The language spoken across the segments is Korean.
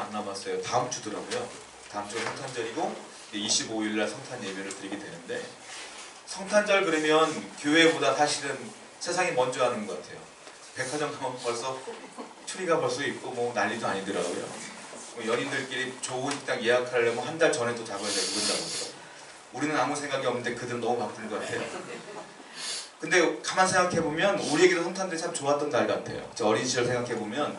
안 남았어요. 다음 주더라고요. 다음 주가 성탄절이고 25일 날 성탄 예배를 드리게 되는데 성탄절 그러면 교회보다 사실은 세상이 먼저 하는 것 같아요. 백화점 가면 벌써 추리가 벌써 있고 뭐 난리도 아니더라고요. 뭐 연인들끼리 좋은 식당 예약하려면 한 달 전에 또 잡아야 되고 그런다고 그러더라고요. 우리는 아무 생각이 없는데 그들은 너무 바쁜 것 같아요. 근데 가만 생각해 보면 우리에게도 성탄절이 참 좋았던 날 같아요. 저 어린 시절 생각해 보면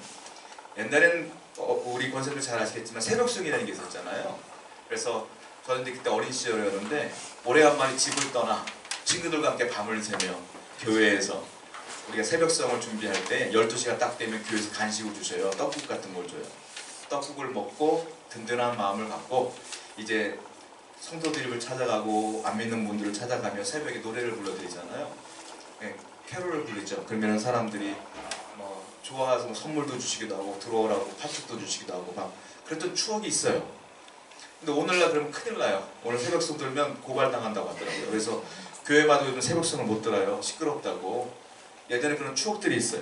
옛날엔 어, 우리 권사님들 잘 아시겠지만 새벽송이라는 게 있었잖아요. 그래서 저는 그때 어린 시절이었는데 오래간만에 집을 떠나 친구들과 함께 밤을 새며 교회에서 우리가 새벽성을 준비할 때 12시가 딱 되면 교회에서 간식을 주셔요. 떡국 같은 걸 줘요. 떡국을 먹고 든든한 마음을 갖고 이제 성도들을 찾아가고 안 믿는 분들을 찾아가며 새벽에 노래를 불러드리잖아요. 네, 캐롤을 부르죠. 그러면 사람들이 뭐 좋아서 뭐 선물도 주시기도 하고 들어오라고 파축도 주시기도 하고 막 그랬던 추억이 있어요. 근데 오늘날 그러면 큰일 나요. 오늘 새벽송 들면 고발당한다고 하더라고요. 그래서 교회마다 요즘 새벽송을 못 들어요. 시끄럽다고. 예전에 그런 추억들이 있어요.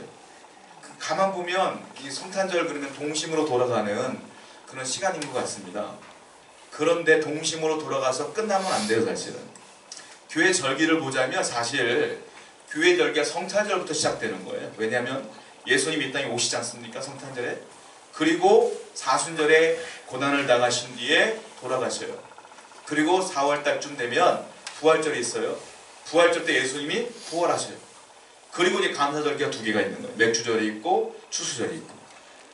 그 가만 보면 이 성탄절 그러면 동심으로 돌아가는 그런 시간인 것 같습니다. 그런데 동심으로 돌아가서 끝나면 안 돼요, 사실은. 교회 절기를 보자면 사실 교회 절기가 성탄절부터 시작되는 거예요. 왜냐하면 예수님이 이 땅에 오시지 않습니까? 성탄절에. 그리고 사순절에 고난을 당하신 뒤에 돌아가셔요. 그리고 4월 달쯤 되면 부활절이 있어요. 부활절 때 예수님이 부활하셔요. 그리고 이제 감사절기가 두 개가 있는 거예요. 맥주절이 있고 추수절이 있고.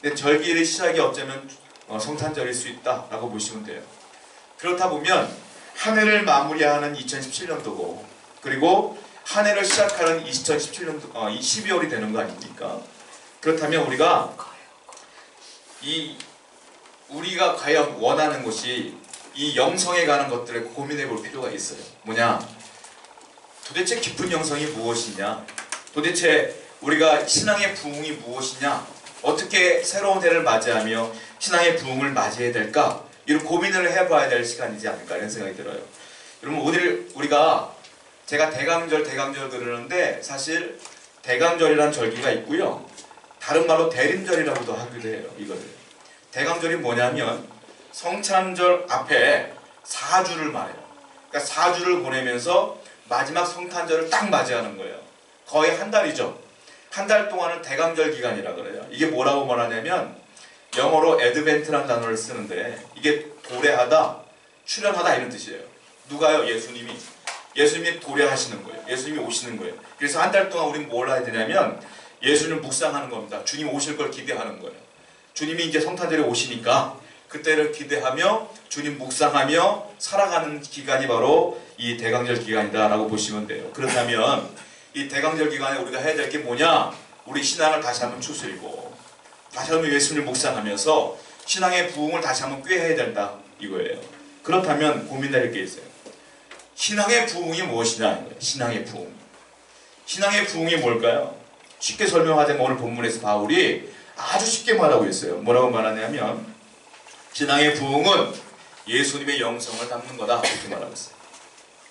근데 절기의 시작이 어쩌면 어, 성탄절일 수 있다라고 보시면 돼요. 그렇다 보면 한 해를 마무리하는 2017년도고 그리고 한 해를 시작하는 2017년도 어, 12월이 되는 거 아닙니까? 그렇다면 우리가 이 우리가 과연 원하는 것이 이 영성에 가는 것들을 고민해 볼 필요가 있어요. 뭐냐? 도대체 깊은 영성이 무엇이냐? 도대체 우리가 신앙의 부흥이 무엇이냐? 어떻게 새로운 해를 맞이하며 신앙의 부흥을 맞이해야 될까? 이런 고민을 해봐야 될 시간이지 않을까 이런 생각이 들어요. 여러분 오늘 우리가 제가 대강절 대강절 그러는데 사실 대강절이라는 절기가 있고요. 다른 말로 대림절이라고도 하기도 해요. 이거를. 대강절이 뭐냐면 성찬절 앞에 사주를 말해요. 그러니까 사주를 보내면서 마지막 성탄절을 딱 맞이하는 거예요. 거의 한 달이죠. 한 달 동안은 대강절 기간이라 그래요. 이게 뭐라고 말하냐면 영어로 에드벤트라는 단어를 쓰는데 이게 도래하다, 출현하다 이런 뜻이에요. 누가요? 예수님이. 예수님이 도래하시는 거예요. 예수님이 오시는 거예요. 그래서 한 달 동안 우리는 뭘 해야 되냐면 예수님 묵상하는 겁니다. 주님 오실 걸 기대하는 거예요. 주님이 이제 성탄절에 오시니까 그때를 기대하며 주님 묵상하며 살아가는 기간이 바로 이 대강절 기간이다라고 보시면 돼요. 그렇다면 이 대강절 기간에 우리가 해야 될 게 뭐냐? 우리 신앙을 다시 한번 추스리고 다시 한번 예수님을 묵상하면서 신앙의 부흥을 다시 한번 꾀해야 된다 이거예요. 그렇다면 고민할 게 있어요. 신앙의 부흥이 무엇이냐. 신앙의 부흥. 신앙의 부흥이 뭘까요? 쉽게 설명하자면 오늘 본문에서 바울이 아주 쉽게 말하고 있어요. 뭐라고 말하냐면 신앙의 부흥은 예수님의 영성을 담는 거다 이렇게 말하고 있어요.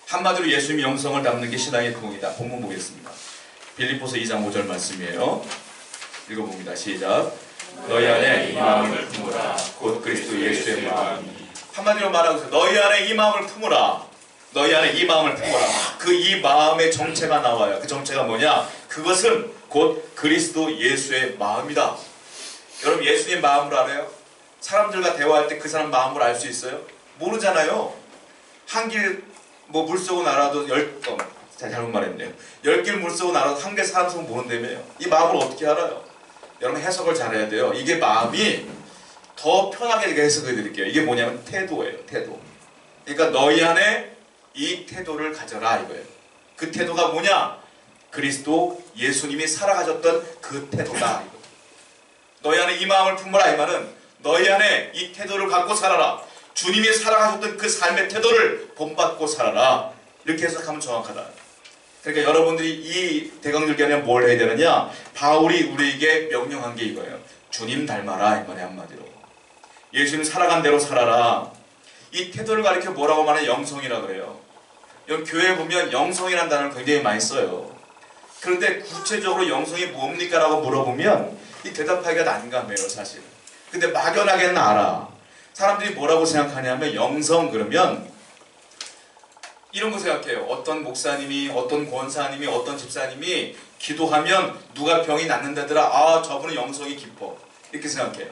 한마디로 예수님의 영성을 담는 게 신앙의 부흥이다. 본문 보겠습니다. 빌립보서 2장 5절 말씀이에요. 읽어봅니다. 시작. 너희 안에 이 마음을 품으라. 곧 그리스도 예수의 마음이. 한마디로 말하고 있어요. 너희 안에 이 마음을 품으라. 너희 안에 이 마음을 품어라. 그 이 마음의 정체가 나와요. 그 정체가 뭐냐? 그것은 곧 그리스도 예수의 마음이다. 여러분 예수님 마음을 알아요? 사람들과 대화할 때 그 사람 마음을 알 수 있어요? 모르잖아요. 한길 뭐 물속은 알아도 열 어, 잘못 말했네요. 열길 물속은 알아도 한 개 사람 속은 모른다며요. 이 마음을 어떻게 알아요? 여러분 해석을 잘해야 돼요. 이게 마음이 더 편하게 해석해 드릴게요. 이게 뭐냐면 태도예요. 태도. 그러니까 너희 안에 이 태도를 가져라 이거예요. 그 태도가 뭐냐? 그리스도 예수님이 살아가셨던 그 태도다. 너희 안에 이 마음을 품어라 이 말은 너희 안에 이 태도를 갖고 살아라. 주님이 살아가셨던 그 삶의 태도를 본받고 살아라. 이렇게 해석하면 정확하다. 그러니까 여러분들이 이 대강절기에 뭘 해야 되느냐? 바울이 우리에게 명령한 게 이거예요. 주님 닮아라 이 말이 한마디로. 예수님 살아간 대로 살아라. 이 태도를 가리켜 뭐라고 말하냐? 영성이라 그래요. 여기 교회에 보면 영성이라는 단어를 굉장히 많이 써요. 그런데 구체적으로 영성이 뭡니까? 라고 물어보면 이 대답하기가 난감해요 사실. 근데 막연하게는 알아. 사람들이 뭐라고 생각하냐면 영성 그러면 이런 거 생각해요. 어떤 목사님이, 어떤 권사님이, 어떤 집사님이 기도하면 누가 병이 낫는다더라. 아, 저분은 영성이 깊어. 이렇게 생각해요.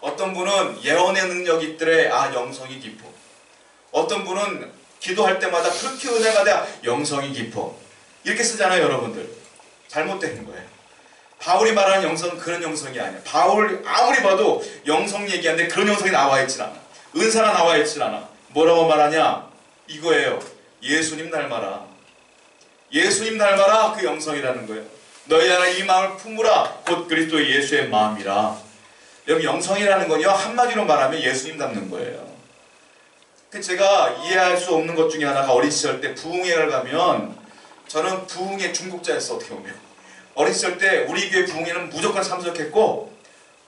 어떤 분은 예언의 능력이 있더래. 아, 영성이 깊어. 어떤 분은 기도할 때마다 그렇게 은혜가 돼. 영성이 깊어. 이렇게 쓰잖아요, 여러분들. 잘못된 거예요. 바울이 말하는 영성은 그런 영성이 아니야. 바울 아무리 봐도 영성 얘기하는데 그런 영성이 나와 있질 않아. 은사가 나와 있질 않아. 뭐라고 말하냐? 이거예요. 예수님 닮아라. 예수님 닮아라 그 영성이라는 거예요. 너희 안에 이 마음을 품으라 곧 그리스도 예수의 마음이라. 여기 영성이라는 건요 한마디로 말하면 예수님 닮는 거예요. 그 제가 이해할 수 없는 것 중에 하나가 어린 시절 때 부흥회를 가면 저는 부흥회 중국자였어 어떻게 보면 어린 시절 때 우리 교회 부흥회는 무조건 참석했고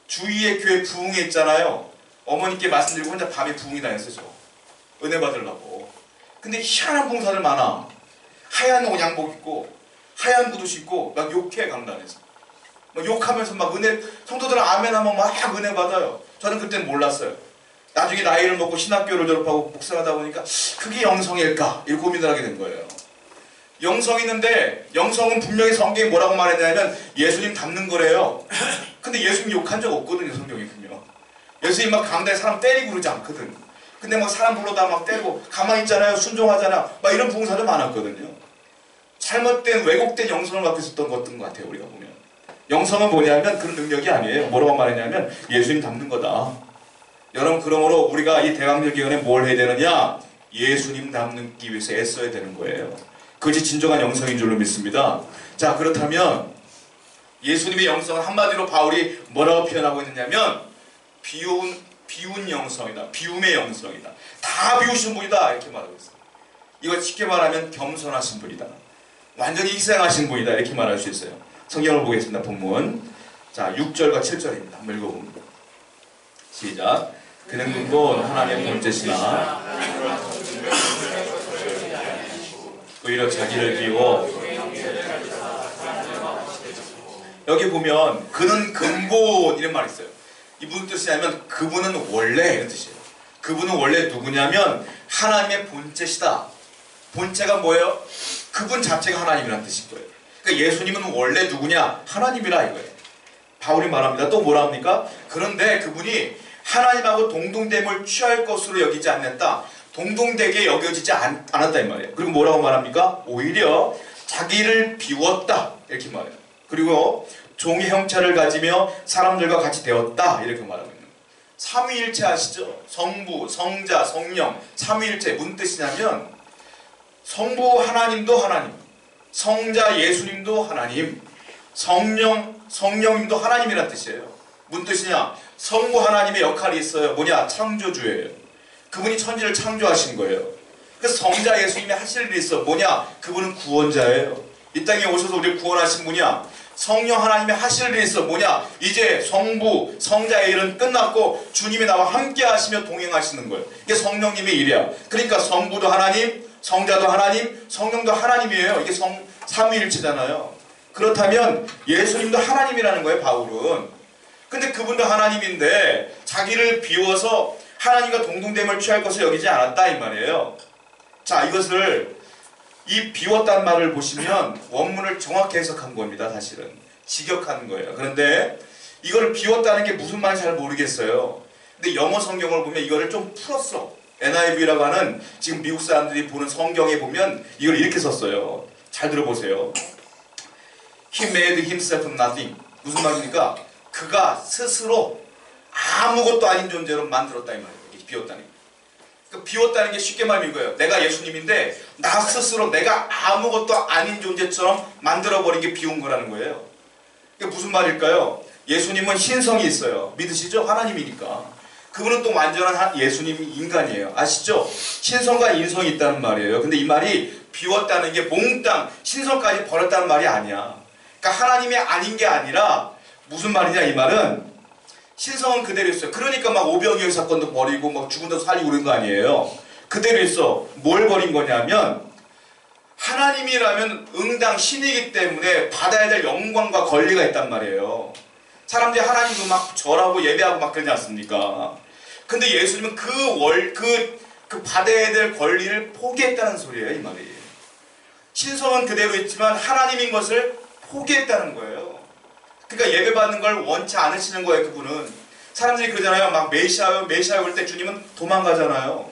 주위의 교회 부흥회 있잖아요. 어머니께 말씀드리고 혼자 밤에 부흥회 다녔어요. 저. 은혜 받으려고. 근데 희한한 봉사들 많아. 하얀 옷 양복 입고 하얀 구두 신고 막 욕해 강단에서. 막 욕하면서 막 은혜 성도들은 아멘 하면 막 은혜 받아요. 저는 그때는 몰랐어요. 나중에 나이를 먹고 신학교를 졸업하고 목사하다 보니까 그게 영성일까? 이 고민을 하게 된 거예요. 영성 있는데 영성은 분명히 성경이 뭐라고 말했냐면 예수님 닮는 거래요. 근데 예수님 욕한 적 없거든요 성경이 분명. 예수님 막 강단에 사람 때리고 그러지 않거든. 근데 막 사람 불러다 막 때리고 가만히 있잖아요 순종하잖아 막 이런 부흥사들 많았거든요. 잘못된 왜곡된 영성을 갖고 있었던 것같은 것 같아요 우리가 보면. 영성은 뭐냐면 그런 능력이 아니에요. 뭐라고 말했냐면 예수님 닮는 거다. 여러분 그러므로 우리가 이 대강력 기원에 뭘 해야 되느냐? 예수님 닮기 위해서 애써야 되는 거예요. 그것이 진정한 영성인 줄로 믿습니다. 자 그렇다면 예수님의 영성은 한마디로 바울이 뭐라고 표현하고 있느냐면 비운 비운 영성이다. 비움의 영성이다. 다 비우신 분이다. 이렇게 말하고 있어요. 이거 쉽게 말하면 겸손하신 분이다. 완전히 희생하신 분이다. 이렇게 말할 수 있어요. 성경을 보겠습니다. 본문. 자, 6절과 7절입니다. 한번 읽어봅니다. 시작. 그는 근본 하나님의 본체시나 오히려 자기를 비워 여기 보면 그는 근본 이런 말이 있어요. 이 무슨 뜻이냐면 그분은 원래 이런 뜻이에요. 그분은 원래 누구냐면 하나님의 본체시다. 본체가 뭐예요? 그분 자체가 하나님이라는 뜻인 거예요. 그러니까 예수님은 원래 누구냐? 하나님이라 이거예요. 바울이 말합니다. 또 뭐라 합니까? 그런데 그분이 하나님하고 동등됨을 취할 것으로 여기지 않는다. 동등되게 여겨지지 않, 않았다 이 말이에요. 그리고 뭐라고 말합니까? 오히려 자기를 비웠다 이렇게 말해요. 그리고 종의 형체를 가지며 사람들과 같이 되었다 이렇게 말하고 있는 거예요. 삼위일체 아시죠? 성부, 성자, 성령 삼위일체 무슨 뜻이냐면 성부 하나님도 하나님 성자 예수님도 하나님 성령 성령님도 하나님이란 뜻이에요. 무슨 뜻이냐? 성부 하나님의 역할이 있어요. 뭐냐? 창조주예요. 그분이 천지를 창조하신 거예요. 그 성자 예수님이 하실 일이 있어. 뭐냐? 그분은 구원자예요. 이 땅에 오셔서 우리를 구원하신 분이야. 성령 하나님이 하실 일이 있어. 뭐냐? 이제 성부, 성자의 일은 끝났고 주님이 나와 함께 하시며 동행하시는 거예요. 이게 성령님의 일이야. 그러니까 성부도 하나님, 성자도 하나님, 성령도 하나님이에요. 이게 성 삼위일체잖아요. 그렇다면 예수님도 하나님이라는 거예요, 바울은. 근데 그분도 하나님인데 자기를 비워서 하나님과 동등됨을 취할 것을 여기지 않았다 이 말이에요. 자, 이것을 이 비웠단 말을 보시면 원문을 정확히 해석한 겁니다, 사실은. 직역하는 거예요. 그런데 이걸 비웠다는 게 무슨 말인지 잘 모르겠어요. 근데 영어 성경을 보면 이거를 좀 풀었어. NIV라고 하는 지금 미국 사람들이 보는 성경에 보면 이걸 이렇게 썼어요. 잘 들어보세요. He made himself nothing. 무슨 말입니까? 그가 스스로 아무것도 아닌 존재로 만들었다 이 말이에요. 비웠다는 게. 그 비웠다는 게 쉽게 말하면 이거예요. 내가 예수님인데 나 스스로 내가 아무것도 아닌 존재처럼 만들어버린 게 비운 거라는 거예요. 그게 무슨 말일까요? 예수님은 신성이 있어요. 믿으시죠? 하나님이니까. 그분은 또 완전한 예수님 인간이에요. 아시죠? 신성과 인성이 있다는 말이에요. 근데 이 말이 비웠다는 게 몽땅 신성까지 버렸다는 말이 아니야. 그러니까 하나님이 아닌 게 아니라 무슨 말이냐 이 말은 신성은 그대로 있어요. 그러니까 막 오병이어 사건도 버리고 막 죽은다고 살리고 그런 거 아니에요. 그대로 있어. 뭘 버린 거냐면 하나님이라면 응당 신이기 때문에 받아야 될 영광과 권리가 있단 말이에요. 사람들이 하나님도 막 절하고 예배하고 막 그러지 않습니까? 근데 예수님은 그 월, 그, 그 받아야 될 권리를 포기했다는 소리예요, 이 말이. 신성은 그대로 있지만 하나님인 것을 포기했다는 거예요. 그러니까 예배 받는 걸 원치 않으시는 거예요, 그분은. 사람들이 그러잖아요. 막 메시아요, 메시아요 올때 주님은 도망가잖아요.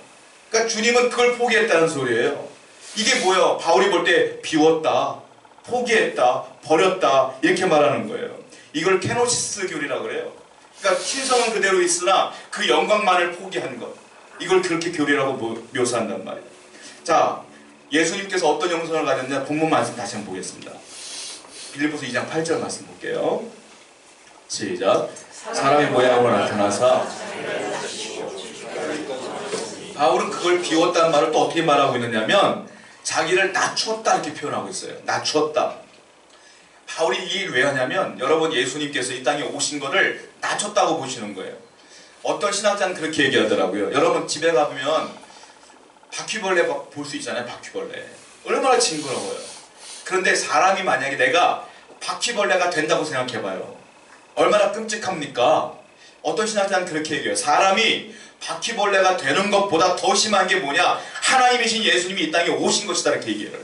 그러니까 주님은 그걸 포기했다는 소리예요. 이게 뭐예요? 바울이 볼 때 비웠다, 포기했다, 버렸다 이렇게 말하는 거예요. 이걸 케노시스 교리라 그래요. 그러니까 신성은 그대로 있으나 그 영광만을 포기한 것. 이걸 그렇게 교리라고 묘사한단 말이에요. 자, 예수님께서 어떤 영성을 가졌냐 본문 말씀 다시 한번 보겠습니다. 빌립보서 2장 8절 말씀 볼게요. 시작. 사람의 모양으로 나타나사 바울은 그걸 비웠다는 말을 또 어떻게 말하고 있느냐면 자기를 낮추었다 이렇게 표현하고 있어요. 낮추었다. 바울이 이 일을 왜 하냐면 여러분 예수님께서 이 땅에 오신 것을 낮췄다고 보시는 거예요. 어떤 신학자는 그렇게 얘기하더라고요. 여러분 집에 가보면 바퀴벌레 볼 수 있잖아요. 바퀴벌레. 얼마나 징그러워요. 그런데 사람이 만약에 내가 바퀴벌레가 된다고 생각해봐요. 얼마나 끔찍합니까? 어떤 신학자는 그렇게 얘기해요. 사람이 바퀴벌레가 되는 것보다 더 심한 게 뭐냐? 하나님이신 예수님이 이 땅에 오신 것이다 이렇게 얘기를 해요.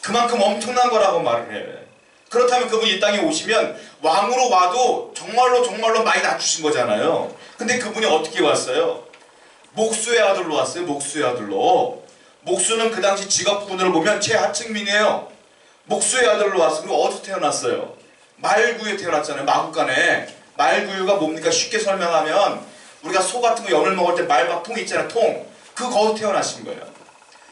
그만큼 엄청난 거라고 말을 해. 그렇다면 그분이 이 땅에 오시면 왕으로 와도 정말로 정말로 많이 낮추신 거잖아요. 근데 그분이 어떻게 왔어요? 목수의 아들로 왔어요. 목수의 아들로. 목수는 그 당시 직업군을 보면 최하층민이에요. 목수의 아들로. 그리고 어디서 태어났어요? 말구에 태어났잖아요. 마구간에. 말구유가 뭡니까? 쉽게 설명하면 우리가 소 같은 거 연을 먹을 때 말박 통 있잖아요. 통. 그 거기서 태어나신 거예요.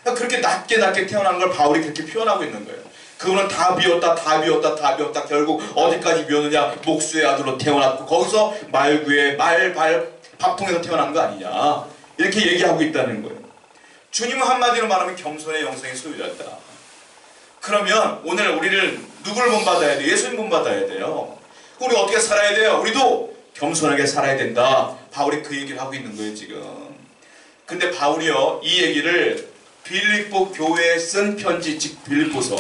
그러니까 그렇게 낮게 낮게 태어난 걸 바울이 그렇게 표현하고 있는 거예요. 그거는 다 비웠다, 다 비웠다, 다 비웠다. 결국 어디까지 비웠느냐? 목수의 아들로 태어났고 거기서 말구의 말발 밥통에서 태어난 거 아니냐? 이렇게 얘기하고 있다는 거예요. 주님은 한마디로 말하면 겸손의 영성의 소유자다. 그러면 오늘 우리를 누굴 본받아야 돼? 예수님 본받아야 돼요. 우리 어떻게 살아야 돼요? 우리도 겸손하게 살아야 된다. 바울이 그 얘기를 하고 있는 거예요, 지금. 근데 바울이요, 이 얘기를 빌립보 교회에 쓴 편지, 즉 빌립보서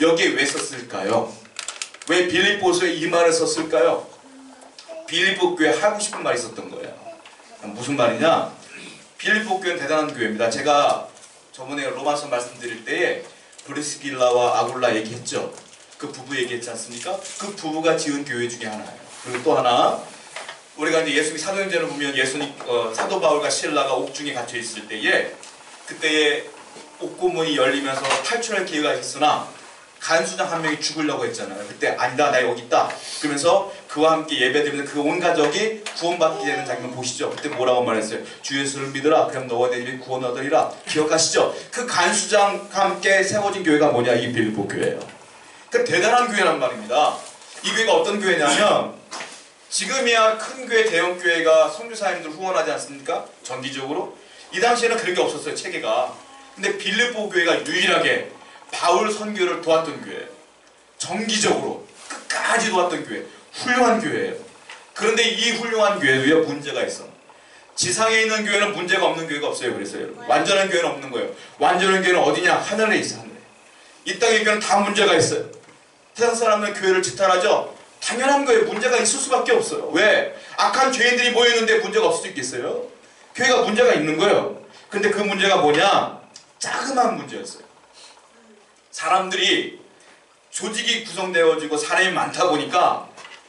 여기에 왜 썼을까요? 왜 빌립보서에 이 말을 썼을까요? 빌립보 교회 하고 싶은 말이 있었던 거예요. 무슨 말이냐? 빌립보 교회는 대단한 교회입니다. 제가 저번에 로마서 말씀드릴 때에 브리스길라와 아굴라 얘기했죠. 그 부부 얘기했지 않습니까? 그 부부가 지은 교회 중에 하나예요. 그리고 또 하나 우리가 이제 예수님 사도행전을 보면 예수님 어, 사도 바울과 신라가 옥중에 갇혀 있을 때에 그때에 옥고문이 열리면서 탈출할 기회가 있었으나 간수장 한 명이 죽으려고 했잖아요. 그때 아니다 나 여기 있다. 그러면서 그와 함께 예배드리면서 그온 가족이 구원받게 되는 장면 보시죠. 그때 뭐라고 말했어요? 주 예수를 믿으라. 그럼 너와 내 집이 구원 얻으리라. 기억하시죠? 그 간수장과 함께 세워진 교회가 뭐냐? 이 빌보 교회예요. 그 대단한 교회란 말입니다. 이 교회가 어떤 교회냐면 지금이야 큰 교회, 대형 교회가 선교사님들 후원하지 않습니까? 정기적으로. 이 당시에는 그런 게 없었어요. 체계가. 근데 빌립보 교회가 유일하게 바울 선교를 도왔던 교회예요. 정기적으로 끝까지 도왔던 교회. 훌륭한 교회예요. 그런데 이 훌륭한 교회도요 문제가 있어. 지상에 있는 교회는 문제가 없는 교회가 없어요. 그래서 여러분. 완전한 교회는 없는 거예요. 완전한 교회는 어디냐? 하늘에 있어. 하늘에. 이 땅의 교회는 다 문제가 있어요. 세상 사람들은 교회를 지탄하죠. 당연한 거예요. 문제가 있을 수밖에 없어요. 왜? 악한 죄인들이 모였는데 문제가 없을 수 있겠어요? 교회가 문제가 있는 거예요. 근데 그 문제가 뭐냐? 자그마한 문제였어요. 사람들이 조직이 구성되어지고 사람이 많다 보니까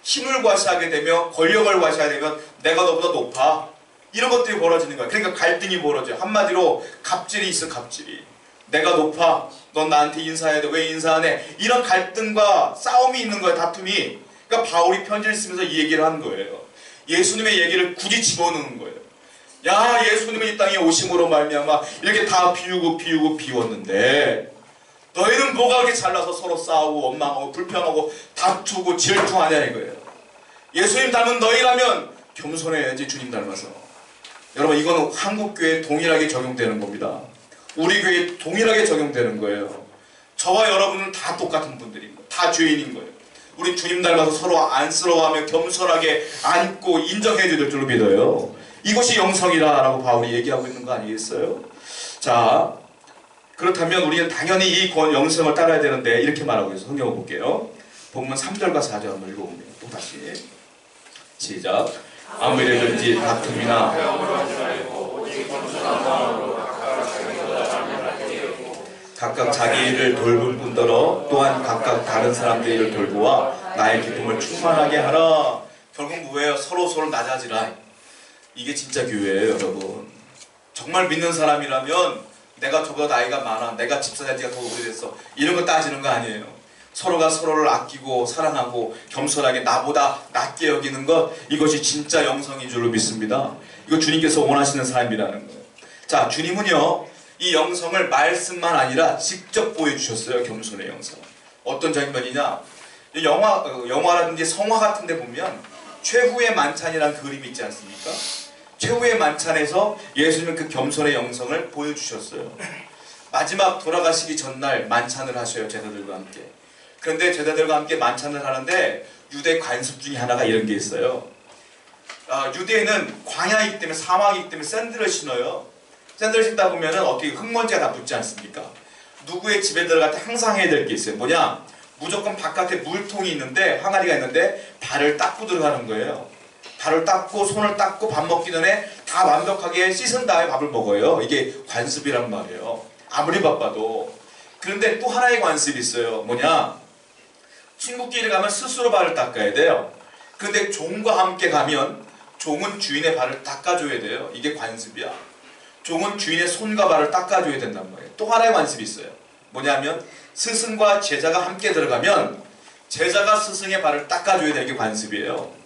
힘을 과시하게 되면 권력을 과시하게 되면 내가 너보다 높아. 이런 것들이 벌어지는 거야. 그러니까 갈등이 벌어져요. 한마디로 갑질이 있어 갑질이. 내가 높아. 넌 나한테 인사해야 돼. 왜 인사 안 해? 이런 갈등과 싸움이 있는 거야. 다툼이. 그러니까 바울이 편지를 쓰면서 이 얘기를 한 거예요. 예수님의 얘기를 굳이 집어넣는 거예요. 야 예수님은 이 땅에 오심으로 말미암아 이렇게 다 비우고 비우고 비웠는데 너희는 뭐가 그렇게 잘나서 서로 싸우고 원망하고 불평하고 다투고 질투하냐 이거예요. 예수님 닮은 너희라면 겸손해야지 주님 닮아서. 여러분 이거는 한국 교회에 동일하게 적용되는 겁니다. 우리 교회에 동일하게 적용되는 거예요. 저와 여러분은 다 똑같은 분들인 거예요. 다 죄인인 거예요. 우리 주님 닮아서 서로 안쓰러워하며 겸손하게 안고 인정해 줄 줄로 믿어요. 이것이 영성이라라고 바울이 얘기하고 있는 거 아니겠어요? 자, 그렇다면 우리는 당연히 이 영성을 따라야 되는데 이렇게 말하고 있어요. 성경을 볼게요. 본문 3절과 4절 한번 읽어보면 또 다시 시작. 아무 일에든지 다툼이나 각각 자기 일을 돌볼 뿐더러 또한 각각 다른 사람들의 일을 돌보아 나의 기쁨을 충만하게 하라. 결국 뭐예요? 서로 서로 낮아지라. 이게 진짜 교회예요, 여러분. 정말 믿는 사람이라면 내가 저보다 나이가 많아, 내가 집사된 지가 더 오래됐어. 이런 거 따지는 거 아니에요. 서로가 서로를 아끼고 사랑하고 겸손하게 나보다 낮게 여기는 것 이것이 진짜 영성인 줄로 믿습니다. 이거 주님께서 원하시는 삶이라는 거예요. 자, 주님은요. 이 영성을 말씀만 아니라 직접 보여주셨어요. 겸손의 영성. 어떤 장면이냐? 이 영화, 어, 영화라든지 성화 같은 데 보면 최후의 만찬이라는 그림이 있지 않습니까? 최후의 만찬에서 예수님은 그 겸손의 영성을 보여주셨어요. 마지막 돌아가시기 전날 만찬을 하셔요. 제자들과 함께. 그런데 제자들과 함께 만찬을 하는데 유대 관습 중에 하나가 이런 게 있어요. 아, 유대는 광야이기 때문에 사막이기 때문에 샌들을 신어요. 샌들 신다 보면은 어떻게 흙먼지가 다 붙지 않습니까? 누구의 집에 들어갈 때 항상 해야 될 게 있어요. 뭐냐? 무조건 바깥에 물통이 있는데 항아리가 있는데 발을 닦고 들어가는 거예요. 발을 닦고 손을 닦고 밥 먹기 전에 다 완벽하게 씻은 다음에 밥을 먹어요. 이게 관습이란 말이에요. 아무리 바빠도. 그런데 또 하나의 관습이 있어요. 뭐냐? 친구끼리 가면 스스로 발을 닦아야 돼요. 그런데 종과 함께 가면 종은 주인의 발을 닦아줘야 돼요. 이게 관습이야. 종은 주인의 손과 발을 닦아줘야 된단 말이에요. 또 하나의 관습이 있어요. 뭐냐면 스승과 제자가 함께 들어가면 제자가 스승의 발을 닦아줘야 되는 게 관습이에요.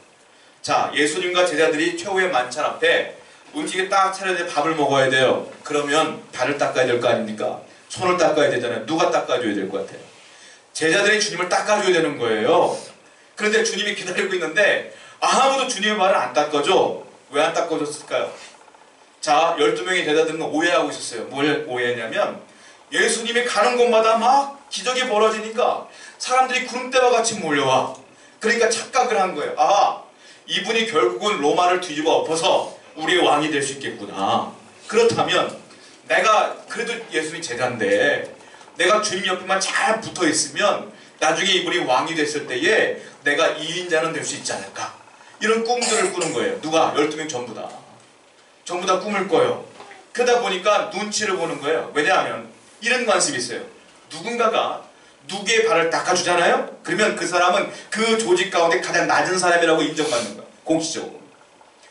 자, 예수님과 제자들이 최후의 만찬 앞에 음식에 딱 차려야 돼 밥을 먹어야 돼요. 그러면 발을 닦아야 될 거 아닙니까? 손을 닦아야 되잖아요. 누가 닦아줘야 될 것 같아요? 제자들이 주님을 닦아줘야 되는 거예요. 그런데 주님이 기다리고 있는데 아무도 주님의 발을 안 닦아줘. 왜 안 닦아줬을까요? 자, 12명의 제자들은 오해하고 있었어요. 뭘 오해했냐면 예수님이 가는 곳마다 막 기적이 벌어지니까 사람들이 구름대와 같이 몰려와. 그러니까 착각을 한 거예요. 아, 이분이 결국은 로마를 뒤집어 엎어서 우리의 왕이 될 수 있겠구나. 그렇다면 내가 그래도 예수님 제자인데 내가 주님 옆에만 잘 붙어 있으면 나중에 이분이 왕이 됐을 때에 내가 2인자는 될 수 있지 않을까. 이런 꿈들을 꾸는 거예요. 누가? 12명 전부 다. 전부 다 꿈을 꿔요. 그러다 보니까 눈치를 보는 거예요. 왜냐하면 이런 관습이 있어요. 누군가가 누구의 발을 닦아주잖아요? 그러면 그 사람은 그 조직 가운데 가장 낮은 사람이라고 인정받는 거야. 공식적으로.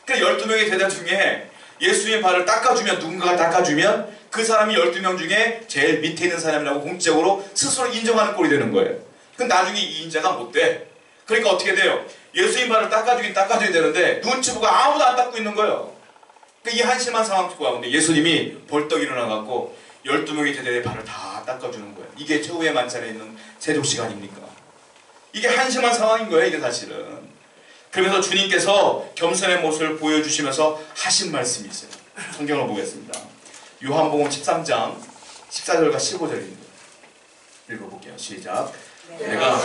그래서 12명의 제자 중에 예수님의 발을 닦아주면 누군가가 닦아주면 그 사람이 12명 중에 제일 밑에 있는 사람이라고 공식적으로 스스로 인정하는 꼴이 되는 거예요. 그럼 나중에 이 인자가 못 돼. 그러니까 어떻게 돼요? 예수님 발을 닦아주긴 닦아줘야 되는데 눈치 보고 아무도 안 닦고 있는 거예요. 그러니까 이 한심한 상황 가운데 예수님이 벌떡 일어나갖고 12명의 제자의 발을 다 닦아주는 거예요. 이게 최후의 만찬에 있는 세족 시간입니까? 이게 한심한 상황인 거예요, 이게 사실은. 그러면서 주님께서 겸손의 모습을 보여주시면서 하신 말씀이 있어요. 성경을 보겠습니다. 요한복음 13장 14절과 15절입니다. 읽어볼게요. 시작. 내가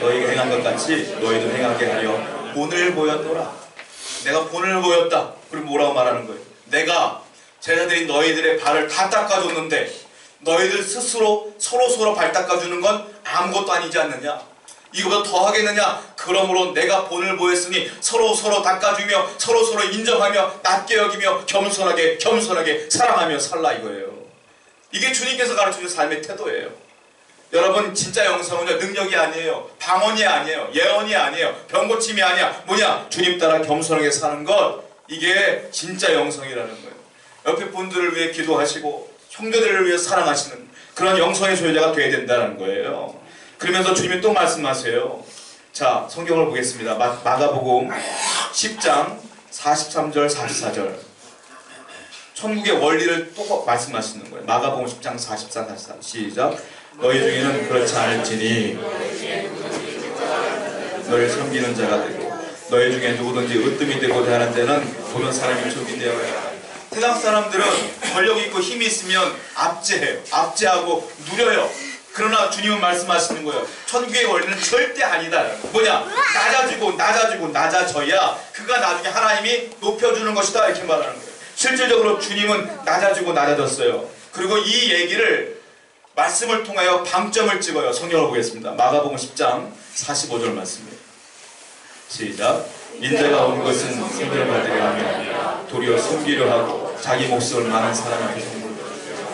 너희가 행한 것 같이 너희도 행하게 하려 본을 보였노라. 내가 본을 보였다. 그럼 뭐라고 말하는 거예요? 내가 제자들이 너희들의 발을 다 닦아줬는데 너희들 스스로 서로 서로 발 닦아주는 건 아무것도 아니지 않느냐? 이거보다 더 하겠느냐? 그러므로 내가 본을 보였으니 서로 서로 닦아주며 서로 서로 인정하며 낮게 여기며 겸손하게 겸손하게 사랑하며 살라 이거예요. 이게 주님께서 가르쳐준 삶의 태도예요. 여러분 진짜 영성은요 능력이 아니에요. 방언이 아니에요. 예언이 아니에요. 병고침이 아니야. 뭐냐? 주님 따라 겸손하게 사는 것. 이게 진짜 영성이라는 거예요. 옆에 분들을 위해 기도하시고 형제들을 위해 사랑하시는 그런 영성의 소유자가 되어야 된다는 거예요. 그러면서 주님이 또 말씀하세요. 자 성경을 보겠습니다. 마, 마가복음 10장 43절 44절. 천국의 원리를 또 말씀하시는 거예요. 마가복음 10장 43, 44 시작 너희 중에는 그렇지 않을지니 너를 섬기는 자가 되고 너희 중에 누구든지 으뜸이 되고자 하는 데는 보는 사람이 족이 되어야 한다. 세상 사람들은 권력 있고 힘이 있으면 압제해요. 압제하고 누려요. 그러나 주님은 말씀하시는 거예요. 천국의 원리는 절대 아니다. 뭐냐? 낮아지고 낮아지고 낮아져야 그가 나중에 하나님이 높여주는 것이다. 이렇게 말하는 거예요. 실질적으로 주님은 낮아지고 낮아졌어요. 그리고 이 얘기를 말씀을 통하여 방점을 찍어요. 성경을 보겠습니다. 마가복음 10장 45절 말씀이에요. 시작. 인자가 온 것은 생명을 받으려 하며 도리어 섬기려 하고 자기 목숨을 많은 사람에게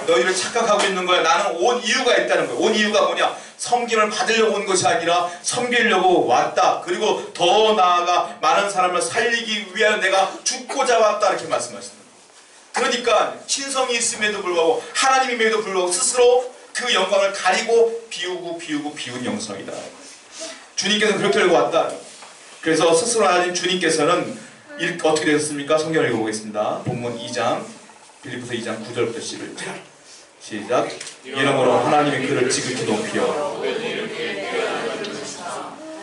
너희를 착각하고 있는 거야. 나는 온 이유가 있다는 거야. 온 이유가 뭐냐? 섬김을 받으려고 온 것이 아니라 섬기려고 왔다. 그리고 더 나아가 많은 사람을 살리기 위하여 내가 죽고자 왔다. 이렇게 말씀하십니다. 그러니까 신성이 있음에도 불구하고 하나님임에도 불구하고 스스로 그 영광을 가리고 비우고 비우고 비운 영성이다. 주님께서는 그렇게 하려고 왔다. 그래서 스스로 하나님 주님께서는 일- 어떻게 되셨습니까? 성경을 읽어보겠습니다. 본문 2장 빌리포서 2장 9절부터 11절 시작 이러므로 하나님이 그를 지극히 높여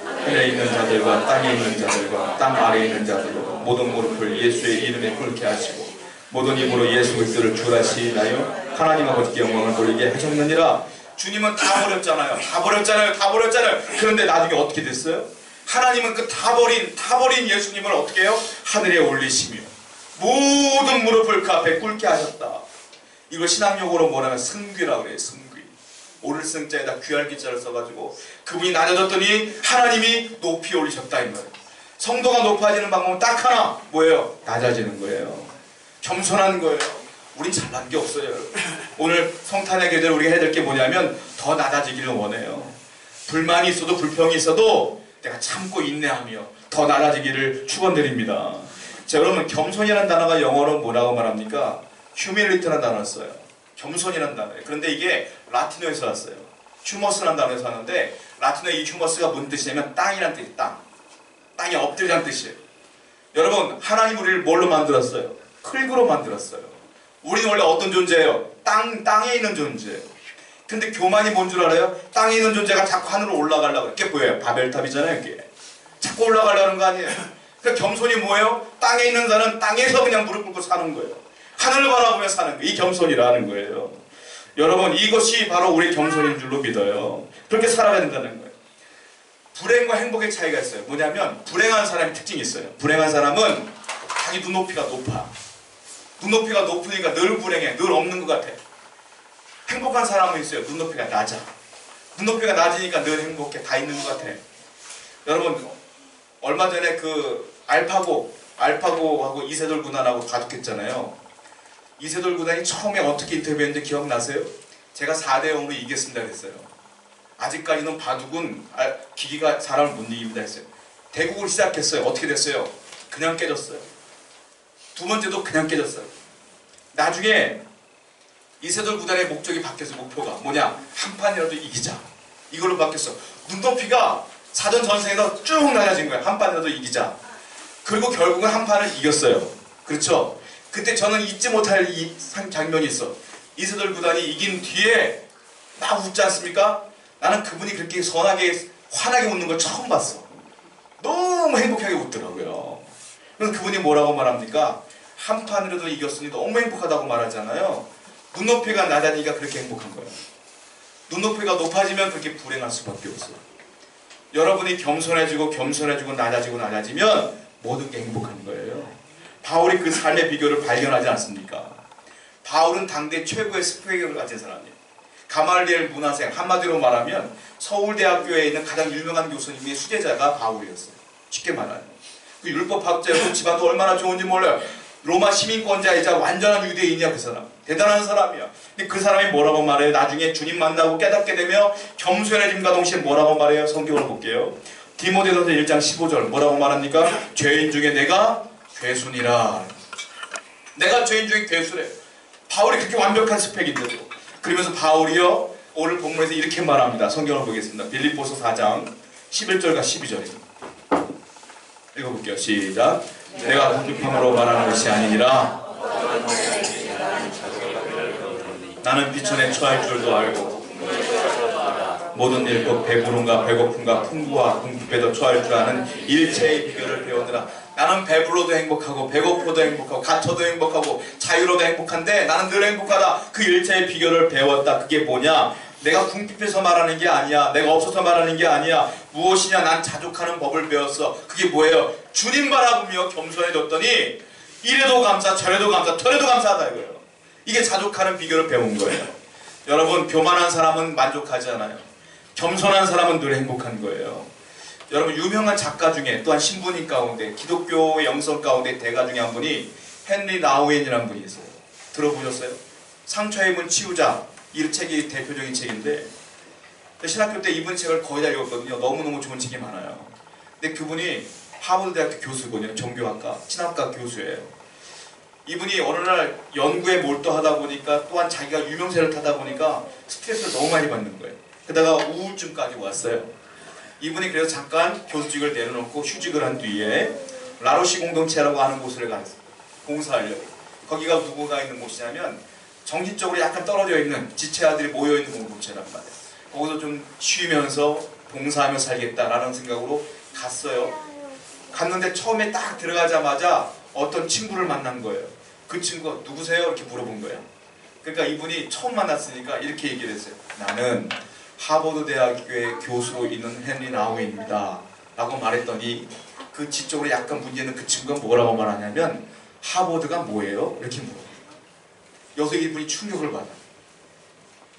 하늘에 있는 자들과 땅에 있는 자들과 땅 아래에 있는 자들과 모든 무릎을 예수의 이름에 꿇게 하시고 모든 입으로 예수 그리스도를 주라시나요 하나님 아버지께 영광을 돌리게 하셨느니라. 주님은 다 버렸잖아요. 다 버렸잖아요. 다 버렸잖아요. 그런데 나중에 어떻게 됐어요? 하나님은 그 다 버린 다 버린 예수님을 어떻게 해요? 하늘에 올리시며 모든 무릎을 그 앞에 꿇게 하셨다. 이걸 신학용어로 뭐냐면 승귀라고 그래요 승귀. 오를 승자에다 귀할 기자를 써가지고 그분이 낮아졌더니 하나님이 높이 올리셨다 이 말이에요 성도가 높아지는 방법은 딱 하나. 뭐예요? 낮아지는 거예요 겸손한 거예요 우린 잘난 게 없어요. 오늘 성탄의 계절 우리가 해야 될 게 뭐냐면 더 낮아지기를 원해요 불만이 있어도 불평이 있어도 내가 참고 인내하며 더 낮아지기를 축원드립니다 자 여러분 겸손이라는 단어가 영어로 뭐라고 말합니까? 휴밀리티라는 단어를 써요. 겸손이라는 단어예요. 그런데 이게 라틴어에서 왔어요. 휴머스라는 단어에서 왔는데 라틴어 이 휴머스가 뭔 뜻이냐면 땅이라는 뜻이에요. 땅. 땅에 엎드리자는 뜻이에요. 여러분 하나님 우리를 뭘로 만들었어요? 흙으로 만들었어요. 우리는 원래 어떤 존재예요? 땅, 땅에 있는 존재예요. 근데 교만이 뭔 줄 알아요? 땅에 있는 존재가 자꾸 하늘로 올라가려고 이렇게 보여요. 바벨탑이잖아요 이게. 자꾸 올라가려는 거 아니에요. 그러니까 겸손이 뭐예요? 땅에 있는 자는 땅에서 그냥 무릎 꿇고 사는 거예요. 하늘을 바라보며 사는 거. 이 겸손이라는 거예요. 여러분 이것이 바로 우리 겸손인 줄로 믿어요. 그렇게 살아가야 된다는 거예요. 불행과 행복의 차이가 있어요. 뭐냐면 불행한 사람이 특징이 있어요. 불행한 사람은 자기 눈높이가 높아. 눈높이가 높으니까 늘 불행해. 늘 없는 것 같아. 행복한 사람은 있어요. 눈높이가 낮아. 눈높이가 낮으니까 늘 행복해. 다 있는 것 같아. 여러분 얼마 전에 그 알파고 알파고하고 이세돌 군단하고 바둑했잖아요. 이세돌 구단이 처음에 어떻게 인터뷰했는지 기억나세요? 제가 4대 0으로 이겼습니다 그랬어요. 아직까지는 바둑은 아, 기기가 사람을 못 이깁니다 했어요. 대국을 시작했어요. 어떻게 됐어요? 그냥 깨졌어요. 두 번째도 그냥 깨졌어요. 나중에 이세돌 구단의 목적이 바뀌었어 목표가 뭐냐 한 판이라도 이기자 이걸로 바뀌었어 눈높이가 사전 전생에서 쭉 낮아진 거야 한 판이라도 이기자 그리고 결국은 한 판을 이겼어요 그렇죠 그때 저는 잊지 못할 이 상- 장면이 있어. 이세돌 구단이 이긴 뒤에 막 웃지 않습니까? 나는 그분이 그렇게 선하게 환하게 웃는 걸 처음 봤어. 너무 행복하게 웃더라고요. 그래서 그분이 뭐라고 말합니까? 한 판이라도 이겼으니 너무 행복하다고 말하잖아요. 눈높이가 낮아지니까 그렇게 행복한 거예요. 눈높이가 높아지면 그렇게 불행할 수밖에 없어요. 여러분이 겸손해지고 겸손해지고 낮아지고 낮아지면 모든 게 행복한 거예요. 바울이 그 삶의 비결을 발견하지 않습니까? 바울은 당대 최고의 스펙을 가진 사람이에요. 가말리엘 문화생 한마디로 말하면 서울대학교에 있는 가장 유명한 교수님의 수제자가 바울이었어요. 쉽게 말하면 그 율법학자였고 집안도 얼마나 좋은지 몰라요. 로마 시민권자이자 완전한 유대인이야 그 사람. 대단한 사람이야. 근데 그 사람이 뭐라고 말해요? 나중에 주님 만나고 깨닫게 되며 겸손해짐과 동시에 뭐라고 말해요? 성경을 볼게요. 디모데전서 1장 15절 뭐라고 말합니까? 죄인 중에 내가 괴순이라. 내가 죄인 중에 괴수래. 바울이 그렇게 완벽한 스펙인데도. 그러면서 바울이요 오늘 본문에서 이렇게 말합니다. 성경을 보겠습니다. 빌립보서 4장 11절과 12절입니다. 읽어볼게요. 시작. 내가 공급함으로 말하는 것이 아니니라. 나는 비천에 처할 줄도 알고 모든 일곧 배부름과 배고픔과 풍부와 궁핍에도 처할 줄 아는 일체의 비결을 배우느라. 나는 배불러도 행복하고 배고프도 행복하고 갇혀도 행복하고 자유로도 행복한데 나는 늘 행복하다. 그 일체의 비결을 배웠다. 그게 뭐냐 내가 궁핍해서 말하는 게 아니야 내가 없어서 말하는 게 아니야 무엇이냐 난 자족하는 법을 배웠어 그게 뭐예요 주님 바라보며 겸손해졌더니 이래도 감사 저래도 감사 저래도 감사하다 이거예요 이게 자족하는 비결을 배운 거예요 여러분 교만한 사람은 만족하지 않아요. 겸손한 사람은 늘 행복한 거예요. 여러분 유명한 작가 중에 또한 신부님 가운데 기독교 영성 가운데 대가 중에 한 분이 헨리 나우엔이라는 분이 있어요. 들어보셨어요? 상처의 문 치유자 이 책이 대표적인 책인데 신학교 때 이분 책을 거의 다 읽었거든요. 너무너무 좋은 책이 많아요. 근데 그분이 하버드 대학교 교수거든요. 종교학과 친학과 교수예요. 이분이 어느 날 연구에 몰두하다 보니까 또한 자기가 유명세를 타다 보니까 스트레스를 너무 많이 받는 거예요. 게다가 우울증까지 왔어요. 이분이 그래서 잠깐 교수직을 내려놓고 휴직을 한 뒤에 라로시 공동체라고 하는 곳을 갔어요. 봉사하려고. 거기가 누구가 있는 곳이냐면 정신적으로 약간 떨어져 있는 지체아들이 모여 있는 공동체란 말이에요. 거기서 좀 쉬면서 봉사하며 살겠다라는 생각으로 갔어요. 갔는데 처음에 딱 들어가자마자 어떤 친구를 만난 거예요. 그 친구가 누구세요? 이렇게 물어본 거예요. 그러니까 이분이 처음 만났으니까 이렇게 얘기를 했어요. 나는 하버드 대학교의 교수로 있는 헨리 나우인입니다. 라고 말했더니 그 지적으로 약간 문제 있는 그 친구가 뭐라고 말하냐면 하버드가 뭐예요? 이렇게 물어요. 여기서 이분이 충격을 받아.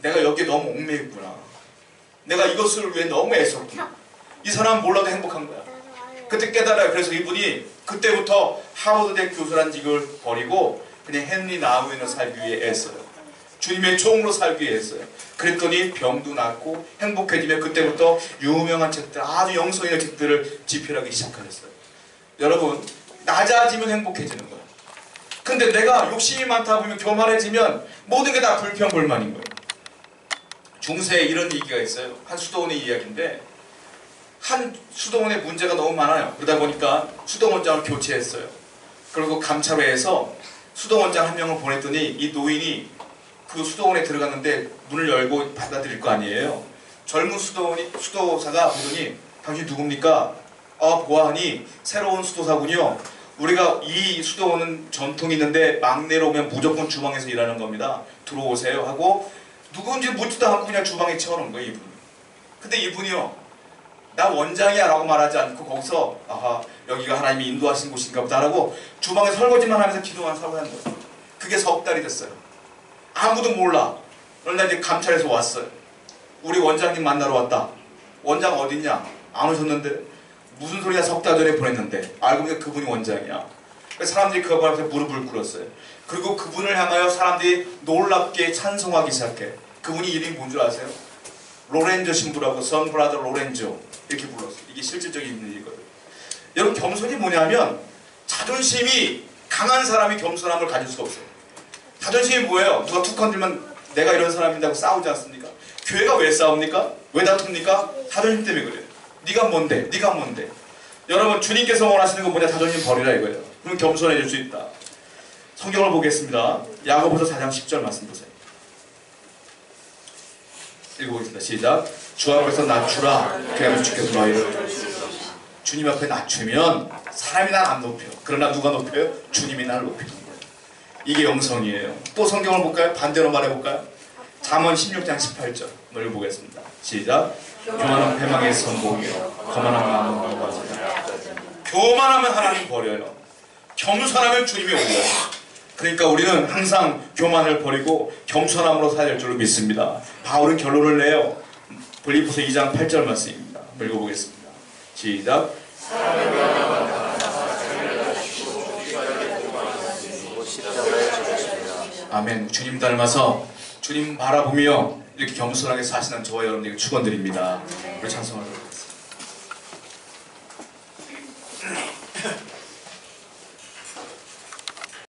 내가 여기에 너무 얽매였구나. 내가 이것을 위해 너무 애썼구나. 이 사람은 몰라도 행복한 거야. 그때 깨달아요. 그래서 이분이 그때부터 하버드 대 교수란 직을 버리고 그냥 헨리 나우인을 살기 위해 애써요. 주님의 종으로 살기 위해 했어요. 그랬더니 병도 낫고 행복해지며 그때부터 유명한 책들, 아주 영성 있는 책들을 집필하기 시작하셨어요. 여러분, 낮아지면 행복해지는 거예요. 근데 내가 욕심이 많다 보면 교만해지면 모든 게 다 불평불만인 거예요. 중세에 이런 얘기가 있어요. 한 수도원의 이야기인데 한 수도원에 문제가 너무 많아요. 그러다 보니까 수도원장을 교체했어요. 그리고 감찰회에서 수도원장 한 명을 보냈더니 이 노인이 그 수도원에 들어갔는데 문을 열고 받아들일 거 아니에요. 젊은 수도원이 수도사가 보더니 당신 누굽니까? 아 보아하니 새로운 수도사군요. 우리가 이 수도원은 전통이 있는데 막내로 오면 무조건 주방에서 일하는 겁니다. 들어오세요 하고 누군지 묻지도 않고 그냥 주방에 채워놓은 거예요 이분. 근데 이분이요. 나 원장이야 라고 말하지 않고 거기서 아하 여기가 하나님이 인도하신 곳인가 보다라고 주방에 설거지만 하면서 기도만 사고 하는 거예요. 그게 석 달이 됐어요. 아무도 몰라. 그러나 이제 감찰에서 왔어요. 우리 원장님 만나러 왔다. 원장 어딨냐? 안 오셨는데 무슨 소리야 석 달 전에 보냈는데 알고 보니까 그분이 원장이야. 사람들이 그거 앞에서 무릎을 꿇었어요. 그리고 그분을 향하여 사람들이 놀랍게 찬송하기 시작해. 그분이 이름이 뭔 줄 아세요? 로렌조 신부라고 선 브라더 로렌조 이렇게 불렀어요. 이게 실질적인 일이거든요. 여러분 겸손이 뭐냐면 자존심이 강한 사람이 겸손함을 가질 수 없어요. 자존심이 뭐예요? 누가 툭 건들면 내가 이런 사람이라고 싸우지 않습니까? 교회가 왜 싸웁니까? 왜 다툽니까? 자존심 때문에 그래요. 네가 뭔데? 네가 뭔데? 여러분 주님께서 원하시는 건 뭐냐? 자존심 버리라 이거예요. 그럼 겸손해질 수 있다. 성경을 보겠습니다. 야고보서 4장 10절 말씀 보세요. 읽어보겠습니다. 시작. 주 앞에서 낮추라. 그야말로 주께서 너희를 주님 앞에 낮추면 사람이 날 안 높여. 그러나 누가 높여요? 주님이 날 높이는 거예요. 이게 영성이에요. 또 성경을 볼까요? 반대로 말해볼까요? 잠언 16장 18절 한번 읽어보겠습니다. 시작. 교만한 패망의 선봉이요. 거만한 마음은 거부하지다. 교만하면 하나님 버려요. 겸손하면 주님이 올려요. 그러니까 우리는 항상 교만을 버리고 겸손함으로 살아야 될 줄로 믿습니다. 바울은 결론을 내요. 빌립보서 2장 8절 말씀입니다. 읽어보겠습니다. 시작. 아멘. 주님 닮아서 주님 바라보며 이렇게 겸손하게 사시는 저와 여러분에게 축원드립니다. 우리 찬송하도록